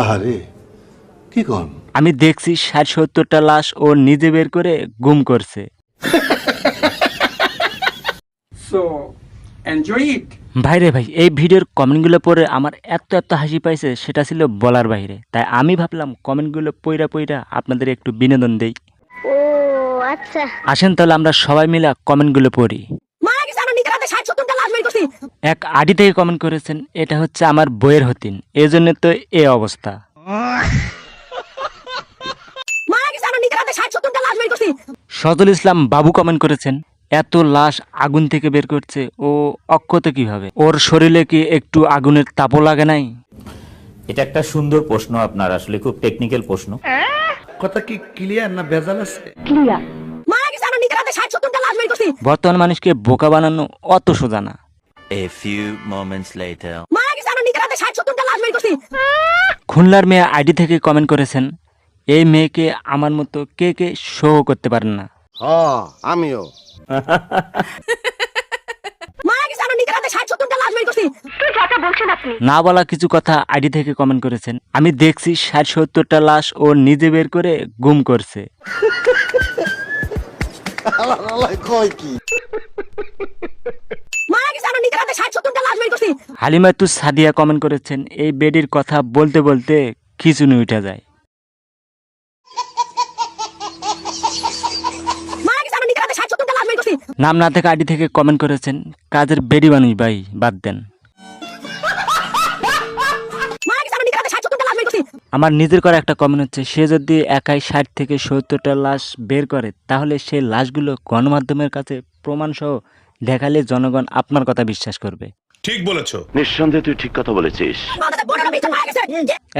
আহারে কি কন? আমি দেখছি ষাট সত্তরটা লাশ ও নিজে বের করে গুম করছে। So enjoy it. ভাইরে ভাই এই ভিডিওর কমেন্টগুলো পড়ে আমার এত এত হাসি পাইছে সেটা ছিল বলার বাইরে। তাই আমি ভাবলাম কমেন্টগুলো পইরা পইরা আপনাদের একটু বিনোদন দেই। ও আচ্ছা। আসেন তাহলে আমরা সবাই মিলে কমেন্টগুলো পড়ি। এক আডি থেকে কমেন্ট করেছেন এটা হচ্ছে আমার বইয়ের হতিন এই জন্য তো এ অবস্থা। সজল ইসলাম বাবু কমেন্ট করেছেন এত লাশ আগুন থেকে বের করছে ও অক্ষত কীভাবে? ওর শরীরে কি একটু আগুনের তাপও লাগে নাই? এটা একটা সুন্দর প্রশ্ন আপনার আসলে খুব টেকনিক্যাল প্রশ্ন। কথা কি ক্লিয়ার না ভেজাল আছে? মারা বর্তমান মানুষকে বোকা বানানো অত সোজা না। A few moments later. খুলনার মেয়ে আইডি থেকে কমেন্ট করেছেন এই মেয়েকে আমার মতো কে কে শো করতে পারেন না? আমিও। বের করছি। না বলা কিছু কথা আইডি থেকে কমেন্ট করেছেন আমি দেখছি ষাট সত্তরটা লাশ ও নিজে বের করে গুম করছে। করছি হালিমাতু সাদিয়া কমেন্ট করেছেন, এই বেডির কথা বলতে বলতে খিচুনি উঠে যায়। নাম না থেকে আইডি থেকে কমেন্ট করেছেন, কাজের বেডি মানুষ ভাই বাদ দেন। আমার নিজের করা একটা কমেন্ট হচ্ছে সে যদি একাই ষাট থেকে সত্তরটা লাশ বের করে তাহলে সেই লাশগুলো গণমাধ্যমের কাছে প্রমাণসহ দেখালে জনগণ আপনার কথা বিশ্বাস করবে। ঠিক নিঃসন্দেহে তুই ঠিক কথা বলেছিস।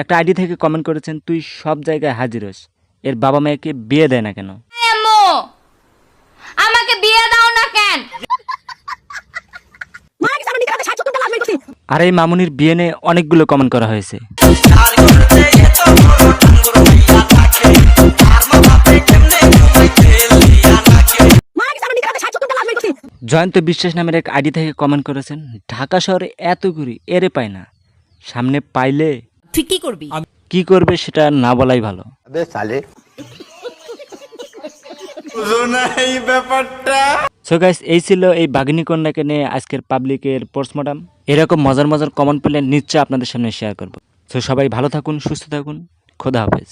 একটা আইডি থেকে কমেন্ট করেছেন তুই সব জায়গায় হাজির হোস এর বাবা মাকে বিয়ে দেয় না কেন? আমাকে বিয়ে দাও না কেন? আর এই মামুনির বিয়ে নিয়ে অনেকগুলো কমেন্ট করা হয়েছে। জয়ন্ত বিশ্বাস নামের এক আইডি থেকে কমেন্ট করেছেন ঢাকা শহরে এত ঘুরি এরে পায় না। সামনে পাইলে তুই কি করবি? কি করবে সেটা না বলাই ভালো। সো গাইস এই ছিল এই বাঘিনী কন্যাকে নিয়ে আজকের পাবলিকের পোস্টমর্টম এরকম মজার মজার কমেন্ট পেলে নিশ্চয় আপনাদের সামনে শেয়ার করব। সো সবাই ভালো থাকুন সুস্থ থাকুন। খোদা হাফেজ।